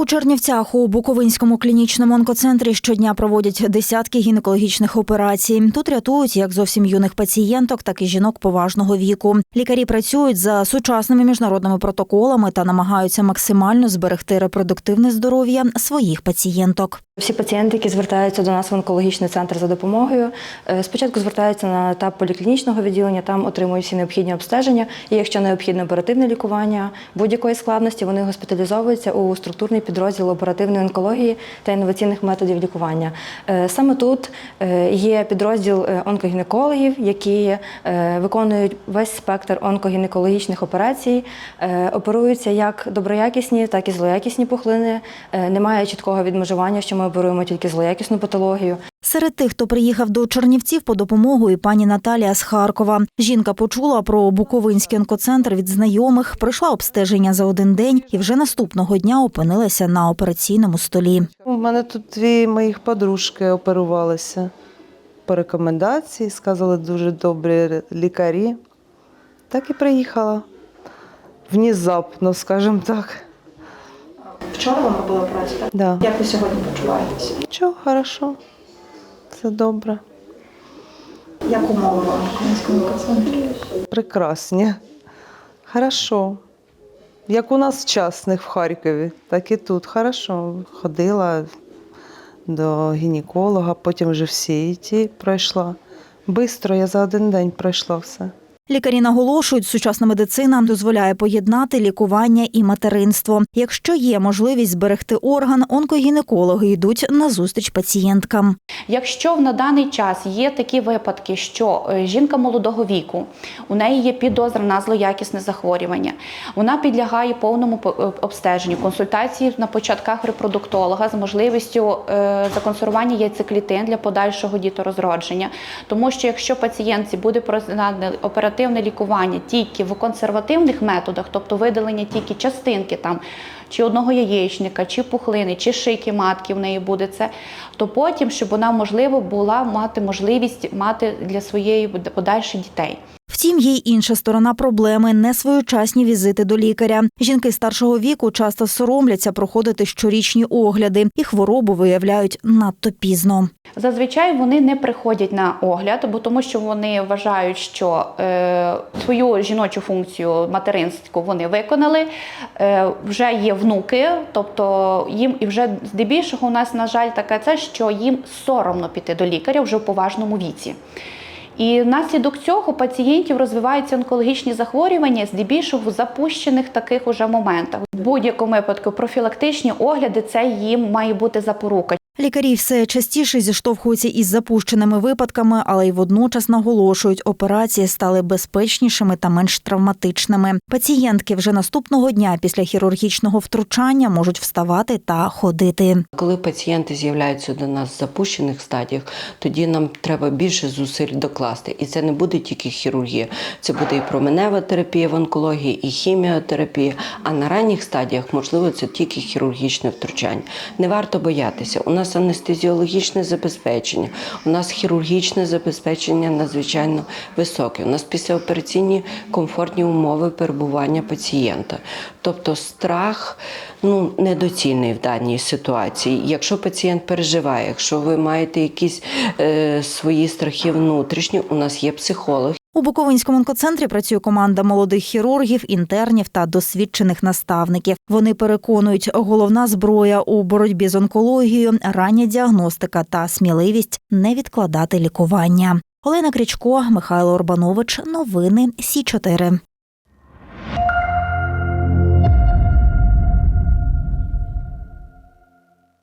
У Чернівцях у Буковинському клінічному онкоцентрі щодня проводять десятки гінекологічних операцій. Тут рятують як зовсім юних пацієнток, так і жінок поважного віку. Лікарі працюють за сучасними міжнародними протоколами та намагаються максимально зберегти репродуктивне здоров'я своїх пацієнток. Всі пацієнти, які звертаються до нас в онкологічний центр за допомогою, е, спочатку звертаються на етап поліклінічного відділення, там отримують всі необхідні обстеження. І якщо необхідне оперативне лікування будь-якої складності, вони госпіталізовуються у структурний підрозділ оперативної онкології та інноваційних методів лікування. Е, Саме тут е, є підрозділ онкогінекологів, які виконують весь спектр онкогінекологічних операцій, оперуються як доброякісні, так і злоякісні пухлини. Немає чіткого відмежування, що ми оперуємо тільки злоякісну патологію. Серед тих, хто приїхав до Чернівців по допомогу, і пані Наталія з Харкова. Жінка почула про Буковинський онкоцентр від знайомих, пройшла обстеження за один день і вже наступного дня опинилася на операційному столі. У мене тут дві моїх подружки оперувалися по рекомендації, сказали дуже добрі лікарі. Так і приїхала. Внезапно, скажімо так. Вчора вам робили операцію, так? Да. Як ви сьогодні почуваєтеся? Нічого, хорошо. Все добре. Як умови вам в Кам'янському центрі? Прекрасні. Хорошо. Як у нас вчасних в Харкові, так і тут. Хорошо. Ходила до гінеколога, потім вже всі ті пройшла. Бистро я за один день пройшла все. Лікарі наголошують, сучасна медицина дозволяє поєднати лікування і материнство. Якщо є можливість зберегти орган, онкогінекологи йдуть на зустріч пацієнткам. Якщо на даний час є такі випадки, що е, жінка молодого віку, у неї є підозра на злоякісне захворювання, вона підлягає повному е, обстеженню, консультації на початках репродуктолога з можливістю е, законсервування яйцеклітин для подальшого діторозродження. Тому що якщо пацієнтці буде призначене оперативне лікування тільки в консервативних методах, тобто видалення тільки частинки там чи одного яєчника, чи пухлини, чи шийки матки в неї буде це, то потім, щоб вона можливо була мати можливість мати для своєї подальших дітей. Втім, є й інша сторона проблеми несвоєчасні візити до лікаря. Жінки старшого віку часто соромляться проходити щорічні огляди і хворобу виявляють надто пізно. Зазвичай вони не приходять на огляд, бо тому що вони вважають, що е, свою жіночу функцію материнську вони виконали. Е, вже є внуки, тобто їм і вже здебільшого у нас, на жаль, таке це, що їм соромно піти до лікаря вже в поважному віці. І внаслідок цього пацієнтів розвиваються онкологічні захворювання здебільшого в запущених таких уже моментах. В будь-якому випадку профілактичні огляди це їм має бути запорука. Лікарі все частіше зіштовхуються із запущеними випадками, але й водночас наголошують, операції стали безпечнішими та менш травматичними. Пацієнтки вже наступного дня після хірургічного втручання можуть вставати та ходити. Коли пацієнти з'являються до нас в запущених стадіях, тоді нам треба більше зусиль докласти. І це не буде тільки хірургія, це буде і променева терапія в онкології, і хіміотерапія. А на ранніх стадіях, можливо, це тільки хірургічне втручання. Не варто боятися. У нас анестезіологічне забезпечення, у нас хірургічне забезпечення надзвичайно високе. У нас післяопераційні комфортні умови перебування пацієнта. Тобто страх ну, недоцільний в даній ситуації. Якщо пацієнт переживає, якщо ви маєте якісь е, свої страхи внутрішні, у нас є психолог. У Буковинському онкоцентрі працює команда молодих хірургів, інтернів та досвідчених наставників. Вони переконують, головна зброя у боротьбі з онкологією рання діагностика та сміливість не відкладати лікування. Олена Крічко, Михайло Орбанович. Новини Сі 4